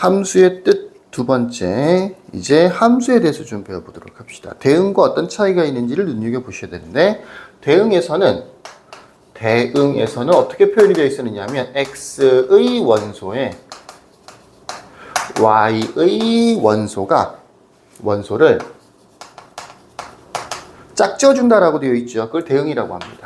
함수의 뜻 두 번째, 이제 함수에 대해서 좀 배워보도록 합시다. 대응과 어떤 차이가 있는지를 눈여겨보셔야 되는데, 대응에서는, 대응에서는 어떻게 표현이 되어 있었느냐 하면, x의 원소에 y의 원소가, 원소를 짝지어준다라고 되어 있죠. 그걸 대응이라고 합니다.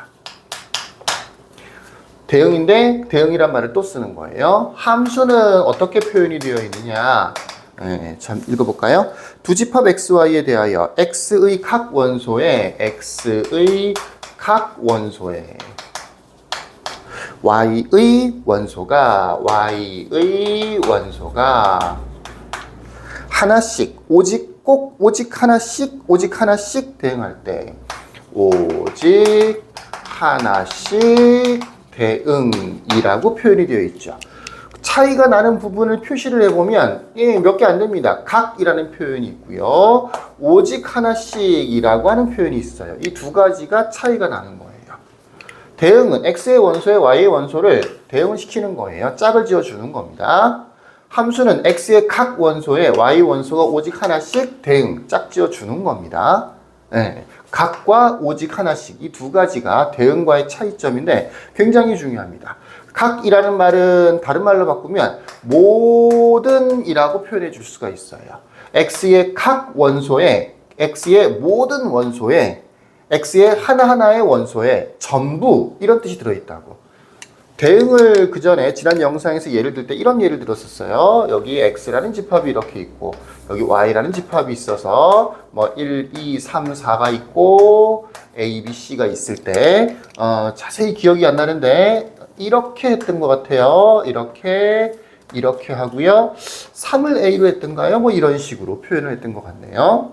대응인데 대응이란 말을 또 쓰는 거예요. 함수는 어떻게 표현이 되어 있느냐? 네, 참 읽어볼까요? 두 집합 xy에 대하여 x의 각 원소에 x의 각 원소에 y의 원소가 y의 원소가 하나씩 오직 꼭 오직 하나씩 오직 하나씩 대응할 때 오직 하나씩 대응이라고 표현이 되어 있죠. 차이가 나는 부분을 표시를 해보면 예, 몇 개 안 됩니다. 각이라는 표현이 있고요. 오직 하나씩이라고 하는 표현이 있어요. 이 두 가지가 차이가 나는 거예요. 대응은 x의 원소에 y의 원소를 대응을 시키는 거예요. 짝을 지어주는 겁니다. 함수는 x의 각 원소에 y 원소가 오직 하나씩 대응, 짝 지어주는 겁니다. 네. 각과 오직 하나씩 이 두 가지가 대응과의 차이점인데 굉장히 중요합니다. 각이라는 말은 다른 말로 바꾸면 모든이라고 표현해 줄 수가 있어요. x의 각 원소에 x의 모든 원소에 x의 하나하나의 원소에 전부 이런 뜻이 들어있다고. 대응을 그 전에 지난 영상에서 예를 들 때 이런 예를 들었었어요. 여기 x라는 집합이 이렇게 있고 여기 y라는 집합이 있어서 뭐 1, 2, 3, 4가 있고 a, b, c가 있을 때 어, 자세히 기억이 안 나는데 이렇게 했던 것 같아요. 이렇게 이렇게 하고요. 3을 a로 했던가요? 뭐 이런 식으로 표현을 했던 것 같네요.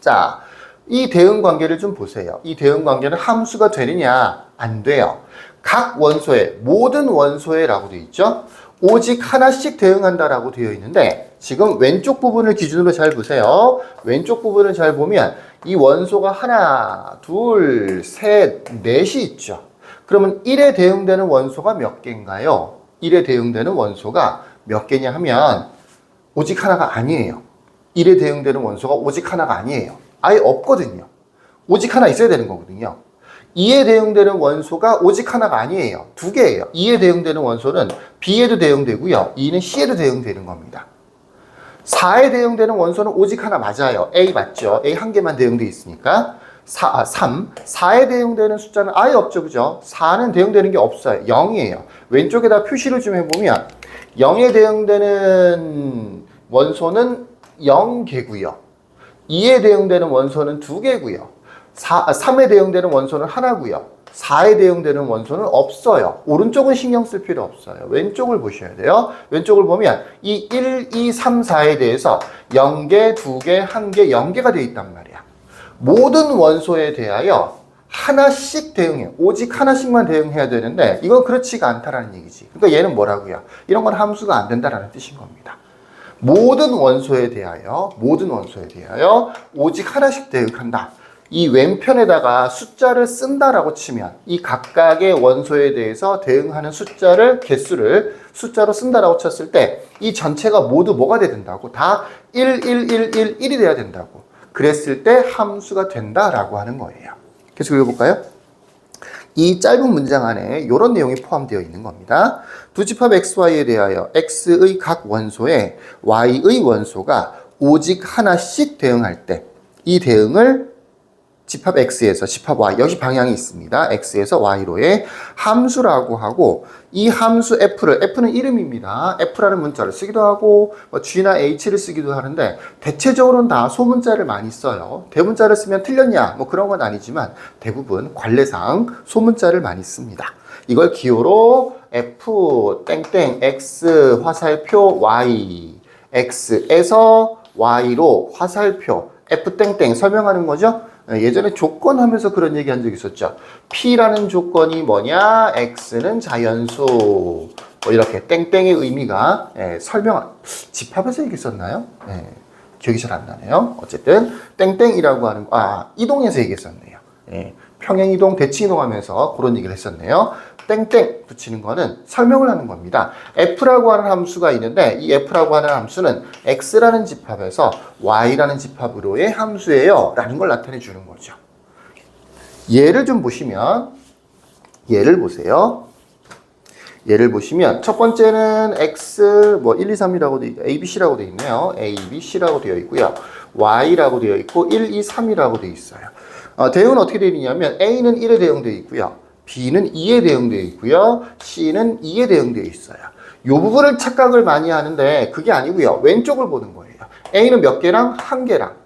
자, 이 대응 관계를 좀 보세요. 이 대응 관계는 함수가 되느냐? 안 돼요. 각 원소에 모든 원소에라고 되어 있죠. 오직 하나씩 대응한다라고 되어 있는데 지금 왼쪽 부분을 기준으로 잘 보세요. 왼쪽 부분을 잘 보면 이 원소가 하나, 둘, 셋, 넷이 있죠. 그러면 1에 대응되는 원소가 몇 개인가요? 1에 대응되는 원소가 몇 개냐 하면 오직 하나가 아니에요. 1에 대응되는 원소가 오직 하나가 아니에요. 아예 없거든요. 오직 하나 있어야 되는 거거든요. 2에 대응되는 원소가 오직 하나가 아니에요. 두 개예요. 2에 대응되는 원소는 B에도 대응되고요. 2는 C에도 대응되는 겁니다. 4에 대응되는 원소는 오직 하나 맞아요. A 맞죠? A 한 개만 대응돼 있으니까. 4, 아, 3. 4에 대응되는 숫자는 아예 없죠. 그죠? 4는 대응되는 게 없어요. 0이에요. 왼쪽에다 표시를 좀 해보면 0에 대응되는 원소는 0개고요. 2에 대응되는 원소는 2개고요. 4, 3에 대응되는 원소는 하나고요. 4에 대응되는 원소는 없어요. 오른쪽은 신경 쓸 필요 없어요. 왼쪽을 보셔야 돼요. 왼쪽을 보면 이 1, 2, 3, 4에 대해서 0개, 2개, 1개, 0개가 되어 있단 말이야. 모든 원소에 대하여 하나씩 대응해. 오직 하나씩만 대응해야 되는데 이건 그렇지가 않다라는 얘기지. 그러니까 얘는 뭐라고요? 이런 건 함수가 안 된다라는 뜻인 겁니다. 모든 원소에 대하여 모든 원소에 대하여 오직 하나씩 대응한다. 이 왼편에다가 숫자를 쓴다라고 치면 이 각각의 원소에 대해서 대응하는 숫자를 개수를 숫자로 쓴다라고 쳤을 때 이 전체가 모두 뭐가 돼야 된다고 다 1, 1, 1, 1, 1이 돼야 된다고 그랬을 때 함수가 된다라고 하는 거예요. 계속 읽어볼까요? 이 짧은 문장 안에 이런 내용이 포함되어 있는 겁니다. 두 집합 xy에 대하여 x의 각 원소에 y의 원소가 오직 하나씩 대응할 때 이 대응을 집합 x에서 집합 y 여기 방향이 있습니다. x에서 y로의 함수라고 하고 이 함수 f를 f는 이름입니다. f라는 문자를 쓰기도 하고 뭐 g나 h를 쓰기도 하는데 대체적으로는 다 소문자를 많이 써요. 대문자를 쓰면 틀렸냐 뭐 그런 건 아니지만 대부분 관례상 소문자를 많이 씁니다. 이걸 기호로 f 땡땡 x 화살표 y x에서 y로 화살표 f 땡땡 설명하는 거죠. 예전에 조건 하면서 그런 얘기 한 적 있었죠. P라는 조건이 뭐냐? X는 자연수. 뭐 이렇게 땡땡의 의미가 예, 설명, 집합에서 얘기했었나요? 예, 기억이 잘 안 나네요. 어쨌든 땡땡이라고 하는, 아, 이동에서 얘기했었네요. 예, 평행 이동, 대치 이동 하면서 그런 얘기를 했었네요. 땡땡 붙이는 거는 설명을 하는 겁니다. f라고 하는 함수가 있는데 이 f라고 하는 함수는 x라는 집합에서 y라는 집합으로의 함수예요. 라는 걸 나타내 주는 거죠. 예를 좀 보시면 예를 보세요. 예를 보시면 첫 번째는 x 뭐 1, 2, 3이라고 돼 a, b, c라고 돼 있네요. a, b, c라고 되어 있고요. y라고 되어 있고 1, 2, 3이라고 돼 있어요. 어, 대응은 어떻게 되어 있냐면 a는 1에 대응되어 있고요. B는 2에 대응되어 있고요. c는 2에 대응되어 있어요. 이 부분을 착각을 많이 하는데 그게 아니고요. 왼쪽을 보는 거예요. a는 몇 개랑 한 개랑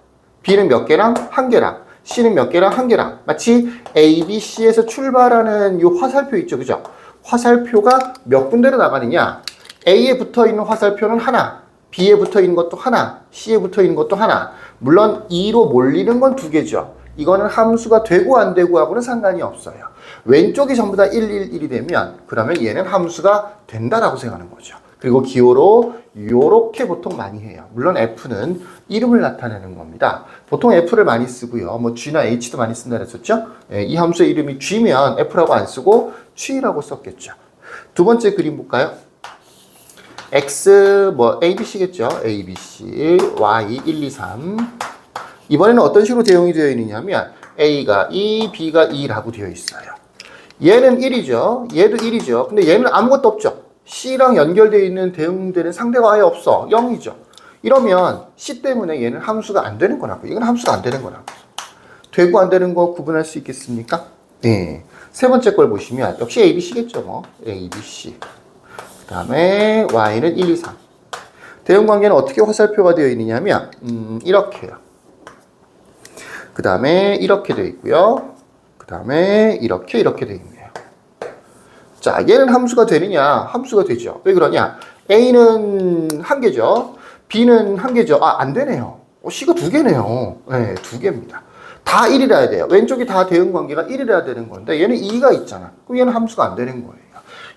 b는 몇 개랑 한 개랑 C는 몇 개랑 한 개랑 마치 A, B, C에서 출발하는 이 화살표 있죠, 그죠? 화살표가 몇 군데로 나가느냐? A에 붙어 있는 화살표는 하나, B에 붙어 있는 것도 하나, C에 붙어 있는 것도 하나. 물론 2로 몰리는 건 두 개죠. 이거는 함수가 되고 안 되고 하고는 상관이 없어요. 왼쪽이 전부 다 1, 1, 1이 되면 그러면 얘는 함수가 된다라고 생각하는 거죠. 그리고 기호로 요렇게 보통 많이 해요. 물론 F는 이름을 나타내는 겁니다. 보통 F를 많이 쓰고요. 뭐 G나 H도 많이 쓴다 그랬었죠? 예, 이 함수의 이름이 G면 F라고 안 쓰고 G라고 썼겠죠. 두 번째 그림 볼까요? X 뭐 A, B, C겠죠? A, B, C, Y 1, 2, 3. 이번에는 어떤 식으로 대응이 되어 있느냐면 A가 2, B가 2라고 되어 있어요. 얘는 1이죠. 얘도 1이죠. 근데 얘는 아무것도 없죠. C랑 연결되어 있는 대응되는 상대가 아예 없어. 0이죠. 이러면 C 때문에 얘는 함수가 안 되는 거라고. 이건 함수가 안 되는 거라고. 되고 안 되는 거 구분할 수 있겠습니까? 네. 세 번째 걸 보시면 역시 A, B, C겠죠. 뭐. A, B, C. 그 다음에 Y는 1, 2, 3. 대응 관계는 어떻게 화살표가 되어 있느냐면 음, 이렇게요. 그 다음에 이렇게 되어 있고요. 그 다음에 이렇게 이렇게 되어 있네요. 자, 얘는 함수가 되느냐? 함수가 되죠. 왜 그러냐? A는 한 개죠. B는 한 개죠. 아, 안 되네요. 어, C가 두 개네요. 네, 두 개입니다. 다 1이라야 돼요. 왼쪽이 다 대응 관계가 1이라야 되는 건데 얘는 2가 있잖아. 그럼 얘는 함수가 안 되는 거예요.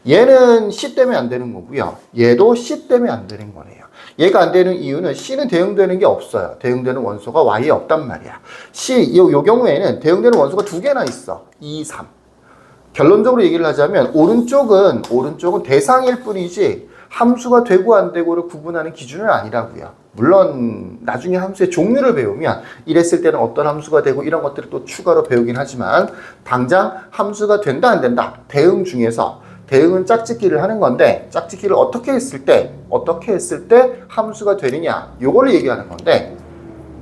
얘는 C 때문에 안 되는 거고요. 얘도 C 때문에 안 되는 거네요. 얘가 안 되는 이유는 C는 대응되는 게 없어요. 대응되는 원소가 Y에 없단 말이야. C, 요, 요 경우에는 대응되는 원소가 두 개나 있어. 2, 3. 결론적으로 얘기를 하자면 오른쪽은 오른쪽은 대상일 뿐이지 함수가 되고 안 되고를 구분하는 기준은 아니라고요. 물론 나중에 함수의 종류를 배우면 이랬을 때는 어떤 함수가 되고 이런 것들을 또 추가로 배우긴 하지만 당장 함수가 된다 안 된다 대응 중에서 대응은 짝짓기를 하는 건데 짝짓기를 어떻게 했을 때 어떻게 했을 때 함수가 되느냐 요거를 얘기하는 건데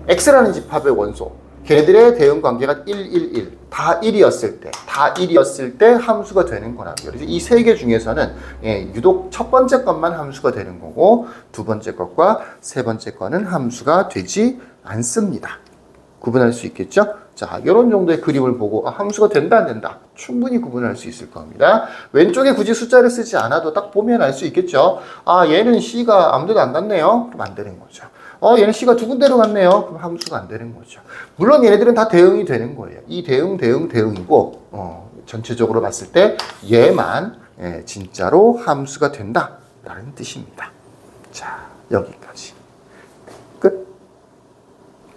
x라는 집합의 원소 걔네들의 대응 관계가 1, 1, 1. 다 1이었을 때, 다 1이었을 때 함수가 되는 거라고요. 그래서 이 세 개 중에서는 예, 유독 첫 번째 것만 함수가 되는 거고 두 번째 것과 세 번째 거는 함수가 되지 않습니다. 구분할 수 있겠죠? 자, 이런 정도의 그림을 보고 아, 함수가 된다 안 된다 충분히 구분할 수 있을 겁니다. 왼쪽에 굳이 숫자를 쓰지 않아도 딱 보면 알 수 있겠죠? 아, 얘는 C가 아무데도 안 갔네요. 그럼 안 되는 거죠. 어, 얘는 C가 두 군데로 갔네요. 그럼 함수가 안 되는 거죠. 물론 얘네들은 다 대응이 되는 거예요. 이 대응, 대응, 대응이고, 어, 전체적으로 봤을 때 얘만 예, 진짜로 함수가 된다 라는 뜻입니다. 자, 여기까지. 끝.